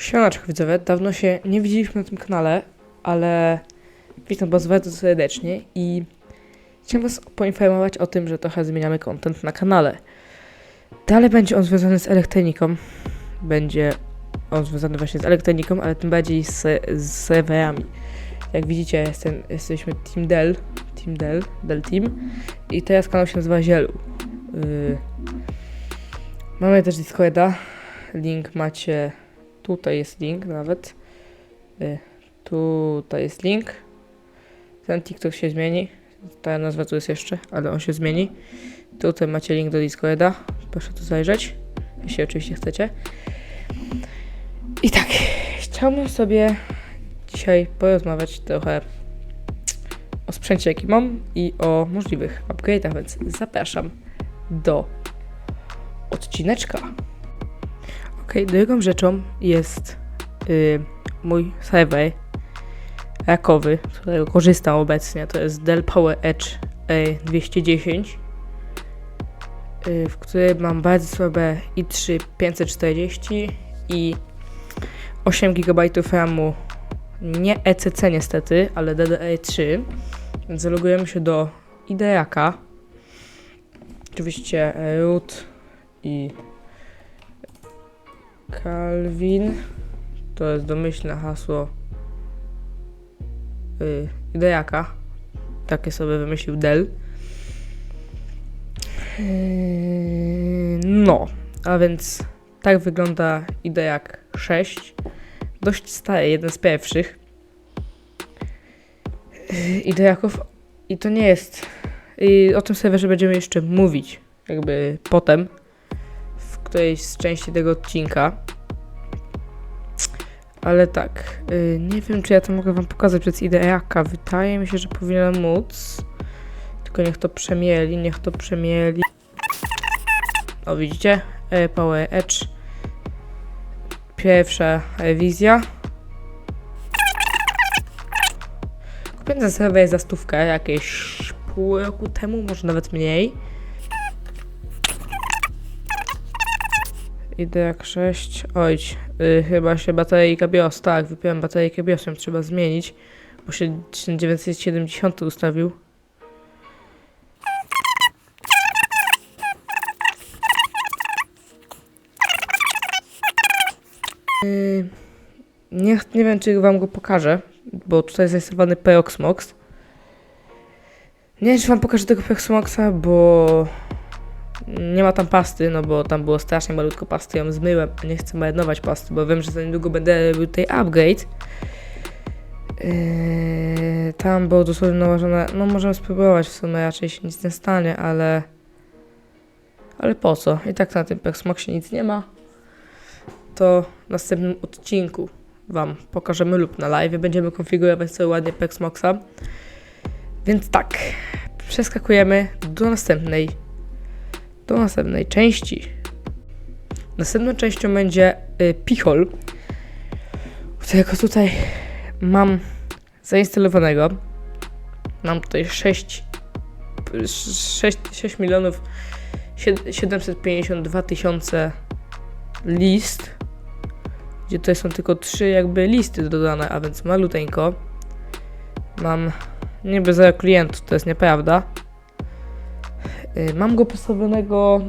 Siemaczko widzowie, dawno się nie widzieliśmy na tym kanale, ale witam was bardzo serdecznie i chciałem was poinformować o tym, że trochę zmieniamy content na kanale. Dalej będzie on związany z elektroniką, będzie on związany właśnie z elektroniką, ale tym bardziej z, z serwerami. Jak widzicie, jestem, jesteśmy Team Dell, Team Dell, Dell Team i teraz kanał się nazywa Zielu. Yy. Mamy też Discorda, link macie Tutaj jest link nawet. Y, Tutaj jest link. Ten TikTok się zmieni. Ta nazwa tu jest jeszcze, ale on się zmieni. Tutaj macie link do Discorda. Proszę tu zajrzeć, jeśli oczywiście chcecie. I tak, chciałbym sobie dzisiaj porozmawiać trochę o sprzęcie, jaki mam i o możliwych upgrade'ach, więc zapraszam do odcineczka. Okej, drugą rzeczą jest y, mój serwer rakowy, z którego korzystam obecnie. To jest Dell Power Edge A210, y, w którym mam bardzo słabe i3 540 i 8 GB RAMu. Nie ECC niestety, ale DDR3. Więc zalogujemy się do IDEAKA. Oczywiście e, root i Calvin. To jest domyślne hasło yy, Idejaka. Takie sobie wymyślił Dell. Yy, no, a więc tak wygląda Idejak 6. Dość stary, jeden z pierwszych yy, Idejaków. I to nie jest. I o tym serwerze będziemy jeszcze mówić, jakby potem którejś z części tego odcinka. Ale tak, yy, nie wiem czy ja to mogę wam pokazać przez ideaka. Wydaje mi się, że powinienem móc. Tylko niech to przemieli, niech to przemieli. O widzicie? E, Power Edge. Pierwsza rewizja. Kupiłem za serwer za stówkę jakieś pół roku temu, może nawet mniej. Idę jak 6. Oj, yy, chyba się bateryjka BIOS. Tak, wypiłem bateryjkę BIOS, ją trzeba zmienić, bo się 970 ustawił. Yy, nie, nie wiem, czy wam go pokażę, bo tutaj jest zainstalowany Peroxmox. Nie wiem, czy wam pokażę tego Peroxmoxa, bo nie ma tam pasty, no bo tam było strasznie malutko pasty, ją zmyłem. Nie chcę marnować pasty, bo wiem, że za niedługo będę robił tutaj upgrade. Yy, tam było dosłownie nałożone, no możemy spróbować w sumie, raczej się nic nie stanie, ale... Ale po co? I tak na tym Pexmoxie nic nie ma. To w następnym odcinku Wam pokażemy lub na live będziemy konfigurować sobie ładnie Pexmoxa. Więc tak, przeskakujemy do następnej do następnej części. Następną częścią będzie y, Pichol, którego tutaj mam zainstalowanego. Mam tutaj 6, 6, 6 milionów 752 tysiące list, gdzie tutaj są tylko trzy jakby listy dodane, a więc maluteńko. Mam niby zero klientów, to jest nieprawda. Y, mam go postawionego.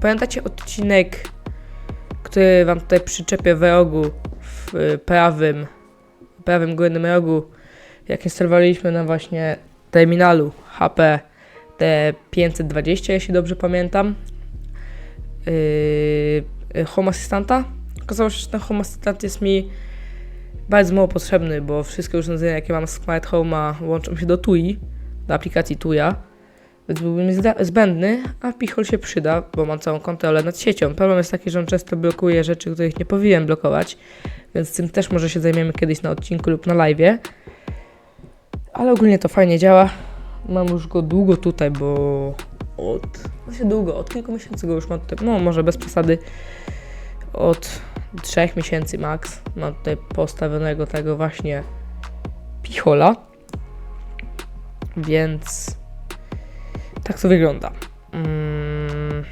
Pamiętacie odcinek, który wam tutaj przyczepię w rogu, w prawym, prawym górnym rogu, jak instalowaliśmy na właśnie terminalu HP T520, jeśli dobrze pamiętam. Yy, Home Assistanta. Okazało się, że ten Home Assistant jest mi bardzo mało potrzebny, bo wszystkie urządzenia, jakie mam z Smart Home'a łączą się do TUI, do aplikacji TUIA więc byłby mi zbędny, a Pichol się przyda, bo mam całą kontrolę nad siecią. Problem jest taki, że on często blokuje rzeczy, których nie powinien blokować, więc tym też może się zajmiemy kiedyś na odcinku lub na live. Ale ogólnie to fajnie działa. Mam już go długo tutaj, bo od, się długo, od kilku miesięcy go już mam tutaj, no może bez przesady, od trzech miesięcy max mam tutaj postawionego tego właśnie Pichola, więc tak to wygląda. Mm,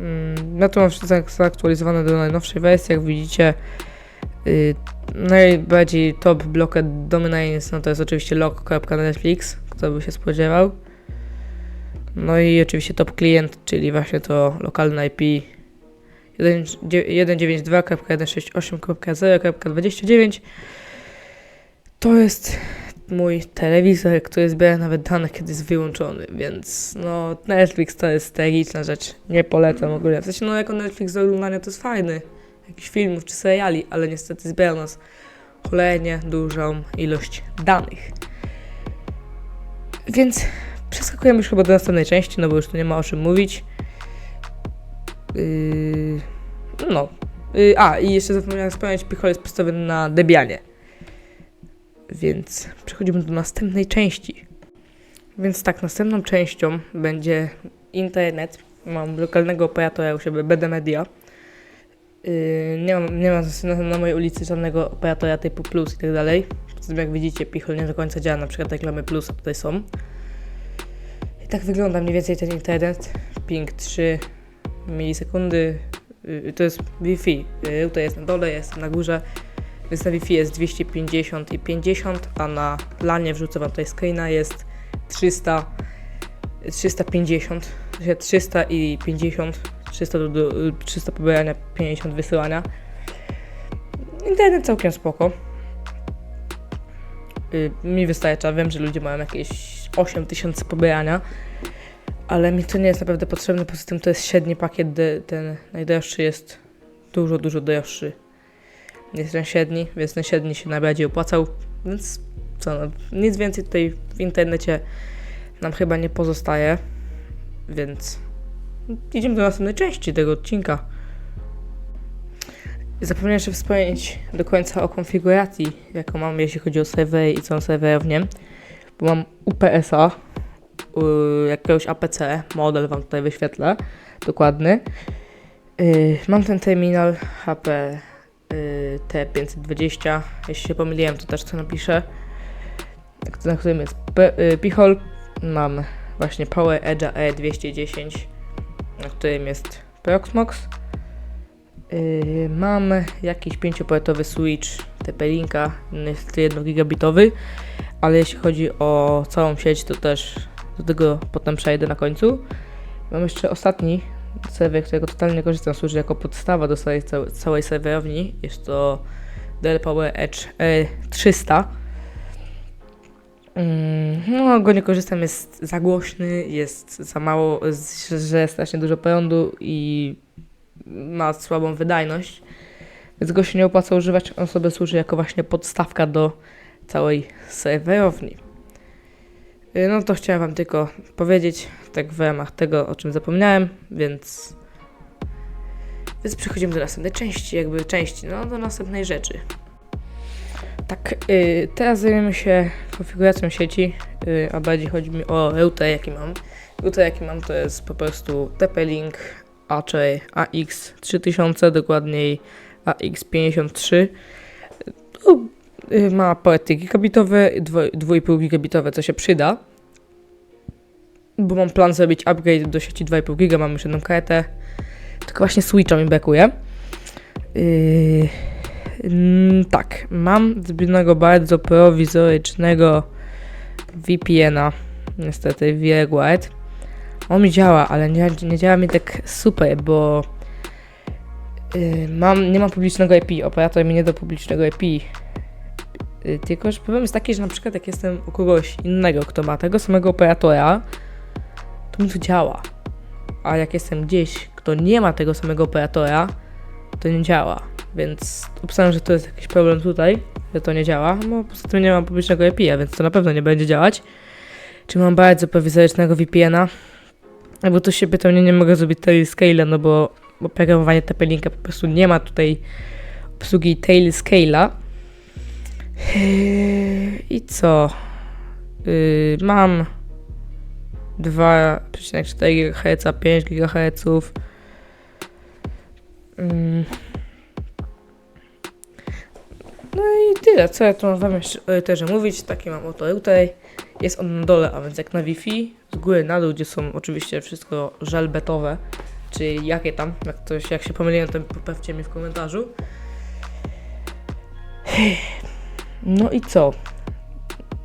mm, Ja to mam wszystko zaktualizowane do najnowszej wersji, jak widzicie. Yy, najbardziej top blocked domains, no to jest oczywiście log.netflix, kto by się spodziewał. No i oczywiście top client, czyli właśnie to lokalne IP 192.168.0.29 to jest mój telewizor, który zbiera nawet dane, kiedy jest wyłączony, więc no Netflix to jest tragiczna rzecz. Nie polecam ogólnie. W sensie no jako Netflix do oglądania to jest fajny, jakichś filmów czy seriali, ale niestety zbiera nas cholernie dużą ilość danych. Więc przeskakujemy już chyba do następnej części, no bo już tu nie ma o czym mówić. Yy, no. Yy, a, i jeszcze zapomniałem wspomnieć, Pichol jest postawiony na Debianie. Więc przechodzimy do następnej części. Więc tak, następną częścią będzie internet. Mam lokalnego operatora u siebie, BD Media. Yy, nie mam, nie mam na, na mojej ulicy żadnego operatora typu Plus i tak dalej. Poza tym jak widzicie, Pichol nie do końca działa, na przykład reklamy Plus tutaj są. I tak wygląda mniej więcej ten internet. Ping 3 milisekundy. Yy, to jest Wi-Fi. Yy, Tutaj jest na dole, jest na górze. Więc na Wi-Fi jest 250 i 50, a na planie wrzucę wam tutaj screena jest 300, 350, w sensie 300 i 50, 300, do, do, 300 pobierania, 50 wysyłania. Internet całkiem spoko. Y, mi wystarcza, wiem, że ludzie mają jakieś 8000 pobierania, ale mi to nie jest naprawdę potrzebne, poza tym to jest średni pakiet, ten najdroższy jest dużo, dużo droższy jest ten średni, więc ten średni się najbardziej opłacał, więc co, no, nic więcej tutaj w internecie nam chyba nie pozostaje, więc idziemy do następnej części tego odcinka. Zapomniałem jeszcze wspomnieć do końca o konfiguracji, jaką mam, jeśli chodzi o serwery i całą serwerownię, bo mam UPS-a, y, jakiegoś APC, model wam tutaj wyświetlę, dokładny. Y, mam ten terminal HP T520. Jeśli się pomyliłem, to też co napiszę. To na którym jest y, Pichol. Mam właśnie Power Edge'a E210, na którym jest Proxmox. Y, mam jakiś 5-portowy switch TP-Linka, jest 1 gigabitowy, ale jeśli chodzi o całą sieć, to też do tego potem przejdę na końcu. Mam jeszcze ostatni serwer, którego totalnie korzystam, służy jako podstawa do całej, całej, serwerowni. Jest to Dell Power Edge E300. Mm, No, go nie korzystam, jest za głośny, jest za mało, że strasznie dużo prądu i ma słabą wydajność, więc go się nie opłaca używać. On sobie służy jako właśnie podstawka do całej serwerowni. Y, No to chciałem Wam tylko powiedzieć, tak w ramach tego, o czym zapomniałem, więc. Więc przechodzimy do następnej części, jakby części, no do następnej rzeczy. Tak, y, teraz zajmiemy się konfiguracją sieci, y, a bardziej chodzi mi o router, jaki mam. Router, jaki mam, to jest po prostu TP-Link Archer AX3000, dokładniej AX53. To, y, ma porty gigabitowe, dwo- 2,5 gigabitowe, co się przyda bo mam plan zrobić upgrade do sieci 2,5 giga, mam już jedną kartę, tylko właśnie Switcha mi brakuje. Yy, tak, mam zrobionego bardzo prowizorycznego VPN-a, niestety VRGuard. On mi działa, ale nie, nie działa mi tak super, bo yy, mam, nie mam publicznego IP, operator mi nie da publicznego IP. Yy, tylko, że problem jest taki, że na przykład jak jestem u kogoś innego, kto ma tego samego operatora, to mi to działa. A jak jestem gdzieś, kto nie ma tego samego operatora, to nie działa. Więc obstawiam, że to jest jakiś problem tutaj, że to nie działa. No poza tym nie mam publicznego IP-a, więc to na pewno nie będzie działać. Czy mam bardzo prowizorycznego VPN-a? Bo tu się pytał, nie, nie mogę zrobić tail scale, no bo oprogramowanie TP-Linka po prostu nie ma tutaj obsługi tail scale'a. I co? Yy, mam 2,4 GHz, 5 GHz. No i tyle, co ja tu mam wam o routerze mówić, taki mam oto router. Jest on na dole, a więc jak na Wi-Fi, z góry na dół, gdzie są oczywiście wszystko żelbetowe, czy jakie tam. Jak, ktoś, jak się pomyliłem, to poprawcie mi w komentarzu. No i co?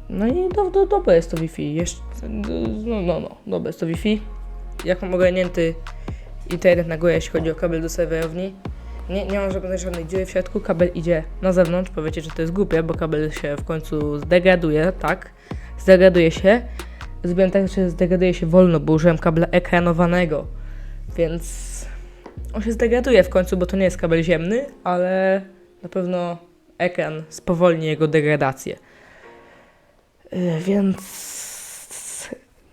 No i do, do, dobre jest to Wi-Fi. Jeszcze, no, no, no, dobre jest to Wi-Fi. Jak mam ogarnięty internet na górę, jeśli chodzi o kabel do serwerowni. Nie, nie mam żadnej, żadnej dziury w środku, kabel idzie na zewnątrz. Powiecie, że to jest głupie, bo kabel się w końcu zdegraduje, tak? Zdegraduje się. Zrobiłem tak, że zdegraduje się wolno, bo użyłem kabla ekranowanego. Więc on się zdegraduje w końcu, bo to nie jest kabel ziemny, ale na pewno ekran spowolni jego degradację. Yy, Więc.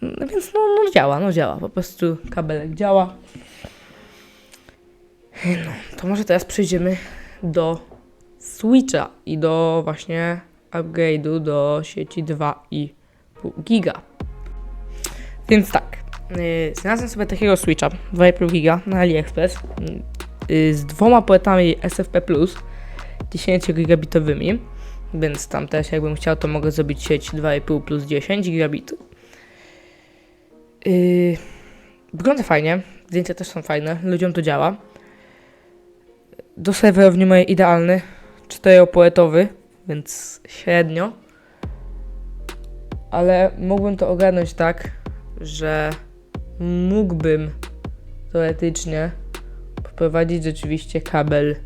No więc no, no działa, no działa. Po prostu kabelek działa. No, to może teraz przejdziemy do Switcha i do właśnie upgrade'u do sieci 2,5 giga. Więc tak, yy, znalazłem sobie takiego Switcha 2,5 giga na AliExpress yy, z dwoma płytami SFP+, 10 gigabitowymi, więc tam też jakbym chciał, to mogę zrobić sieć 2,5 plus 10 gigabitów. Yy, wygląda fajnie, zdjęcia też są fajne, ludziom to działa. Do serwerowni mojej idealny, 4-poetowy, więc średnio. Ale mógłbym to ogarnąć tak, że mógłbym teoretycznie poprowadzić rzeczywiście kabel.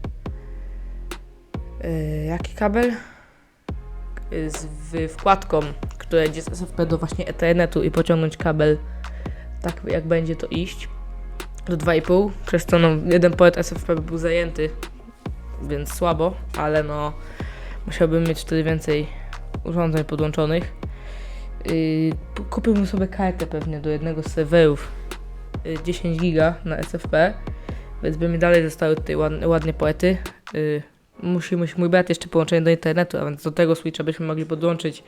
Yy, jaki kabel? Yy, z wkładką, która idzie z SFP do właśnie Ethernetu i pociągnąć kabel tak jak będzie to iść do 2,5, przez to no, jeden port SFP by był zajęty, więc słabo, ale no musiałbym mieć wtedy więcej urządzeń podłączonych. Yy, kupiłbym sobie kartę pewnie do jednego z serwerów yy, 10 giga na SFP, więc by mi dalej zostały tutaj ładne, ładnie poety. Yy, musi mieć mój brat jeszcze połączenie do internetu, a więc do tego Switcha byśmy mogli podłączyć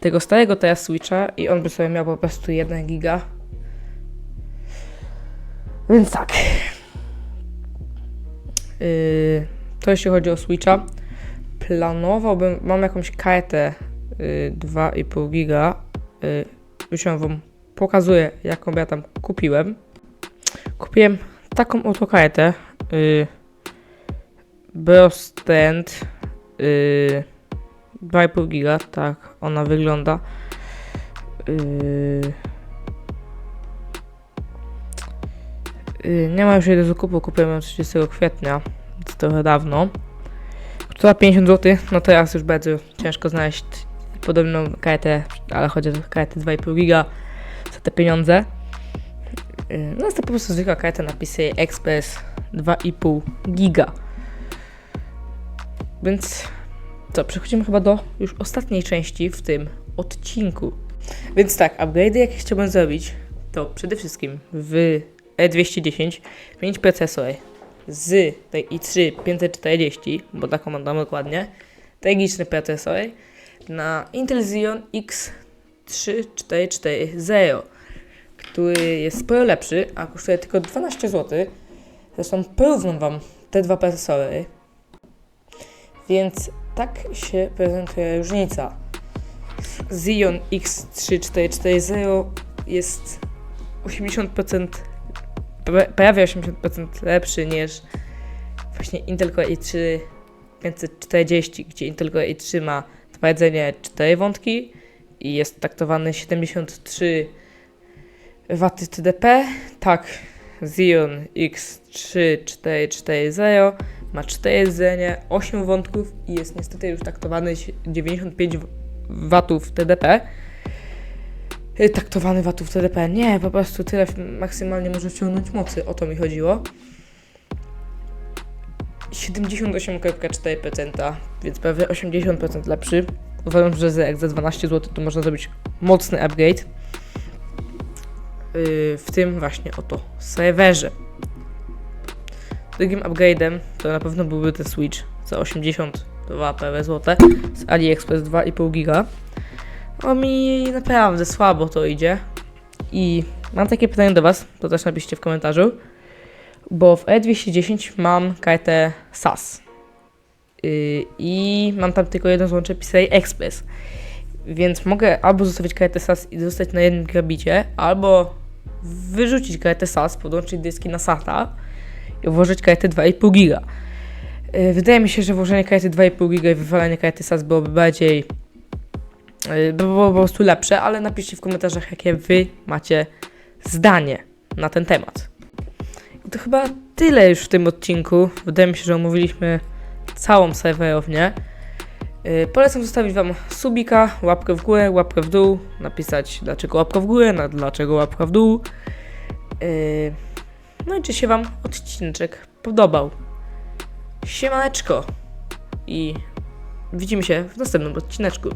tego starego teraz Switcha i on by sobie miał po prostu 1 giga. Więc tak. Yy, to jeśli chodzi o Switcha. Planowałbym, mam jakąś kartę yy, 2,5 giga. Yy, już ją wam pokazuję, jaką ja tam kupiłem. Kupiłem taką oto kartę. Yy, Brostand yy, 2,5 giga, tak ona wygląda. Yy, nie ma już jej do zakupu, kupiłem ją 30 kwietnia, więc trochę dawno. Która 50 zł, no teraz już bardzo ciężko znaleźć podobną kartę, ale chodzi o kartę 2,5 giga za te pieniądze. Yy, no jest to po prostu zwykła karta na PCI Express 2,5 giga. Więc co, przechodzimy chyba do już ostatniej części w tym odcinku. Więc tak, upgrade'y jakie chciałbym zrobić, to przede wszystkim w E210 zmienić procesor z tej i3 540, bo taką mam dokładnie, tragiczny procesor, na Intel Xeon X3440, który jest sporo lepszy, a kosztuje tylko 12 zł. Zresztą porównam Wam te dwa procesory. Więc tak się prezentuje różnica. Xeon X3440 jest 80%, pra- prawie 80% lepszy niż właśnie Intel Core i3 540, gdzie Intel Core i3 ma twierdzenie 4 wątki i jest taktowany 73 W TDP. Tak, Xeon X3440 ma 4 rdzenie, 8 wątków i jest niestety już taktowany 95 watów TDP. Y, Taktowany watów TDP. Nie, po prostu tyle maksymalnie może wciągnąć mocy. O to mi chodziło. 78,4%, więc prawie 80% lepszy. Uważam, że za- jak za 12 zł to można zrobić mocny upgrade. Yy, w tym właśnie oto serwerze. Drugim upgrade'em to na pewno byłby ten Switch za 82 prawie złote z AliExpress 2,5 giga. O mi naprawdę słabo to idzie. I mam takie pytanie do Was, to też napiszcie w komentarzu. Bo w E210 mam kartę SAS. Yy, I mam tam tylko jedno złącze PCI Express. Więc mogę albo zostawić kartę SAS i zostać na jednym gigabicie, albo wyrzucić kartę SAS, podłączyć dyski na SATA i włożyć kartę 2,5 giga. Yy, Wydaje mi się, że włożenie karty 2,5 giga i wywalenie karty SAS byłoby bardziej yy, by było po prostu lepsze, ale napiszcie w komentarzach, jakie wy macie zdanie na ten temat. I to chyba tyle już w tym odcinku. Wydaje mi się, że omówiliśmy całą serwerownię. Yy, polecam zostawić Wam subika, łapkę w górę, łapkę w dół, napisać dlaczego łapka w górę, dlaczego łapka w dół. Yy, no i czy się Wam odcineczek podobał. Siemaneczko i widzimy się w następnym odcineczku.